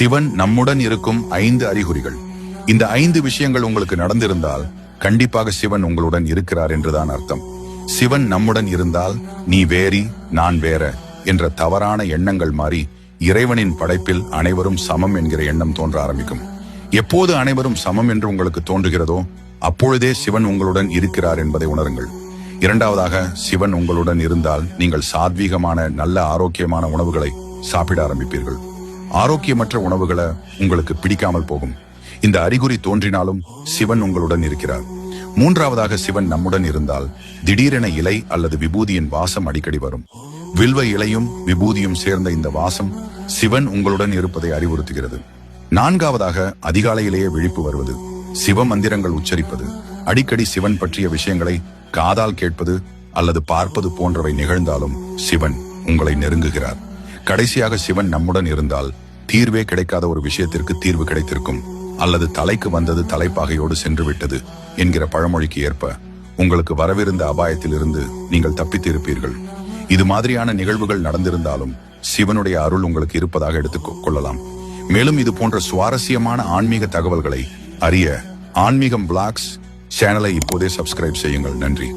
சிவன் நம்முடன் இருக்கும் ஐந்து அறிகுறிகள். இந்த ஐந்து விஷயங்கள் உங்களுக்கு நடந்திருந்தால் கண்டிப்பாக சிவன் உங்களுடன் இருக்கிறார் என்றுதான் அர்த்தம். சிவன் நம்முடன் இருந்தால் நீ வேறி நான் வேற என்ற தவறான எண்ணங்கள் மாறி இறைவனின் படைப்பில் அனைவரும் சமம் என்கிற எண்ணம் தோன்ற ஆரம்பிக்கும். எப்போது அனைவரும் சமம் என்று உங்களுக்கு தோன்றுகிறதோ அப்பொழுதே சிவன் உங்களுடன் இருக்கிறார் என்பதை உணருங்கள். இரண்டாவதாக சிவன் உங்களுடன் இருந்தால் நீங்கள் சாத்வீகமான நல்ல ஆரோக்கியமான உணவுகளை சாப்பிட ஆரம்பிப்பீர்கள். ஆரோக்கியமற்ற உணவுகளை உங்களுக்கு பிடிக்காமல் போகும். இந்த அறிகுறி தோன்றினாலும் சிவன் உங்களுடன் இருக்கிறார். மூன்றாவதாக சிவன் நம்முடன் இருந்தால் திடீரென இலை அல்லது விபூதியின் வாசம் அடிக்கடி வரும். வில்வ இலையும் விபூதியும் சேர்ந்த இந்த வாசம் சிவன் உங்களுடன் இருப்பதை அறிவுறுத்துகிறது. நான்காவதாக அதிகாலையிலேயே விழிப்பு வருவது. சிவ மந்திரங்கள் உச்சரிப்பது. அடிக்கடி சிவன் பற்றிய விஷயங்களை காதால் கேட்பது அல்லது பார்ப்பது போன்றவை நிகழ்ந்தாலும் சிவன் உங்களை நெருங்குகிறார். கடைசியாக சிவன் நம்முடன் இருந்தால் தீர்வே கிடைக்காத ஒரு விஷயத்திற்கு தீர்வு கிடைத்திருக்கும். அல்லது தலைக்கு வந்தது தலைப்பாகையோடு சென்று விட்டது என்கிற பழமொழிக்கு ஏற்ப உங்களுக்கு வரவிருந்த அபாயத்திலிருந்து நீங்கள் தப்பித்து இருப்பீர்கள் இது மாதிரியான நிகழ்வுகள் நடந்திருந்தாலும் சிவனுடைய அருள் உங்களுக்கு இருப்பதாக எடுத்துக் கொள்ளலாம். மேலும் இது போன்ற சுவாரஸ்யமான ஆன்மீக தகவல்களை அறிய ஆன்மீகம் பிளாக்ஸ் சேனலை இப்போதே சப்ஸ்கிரைப் செய்யுங்கள். நன்றி.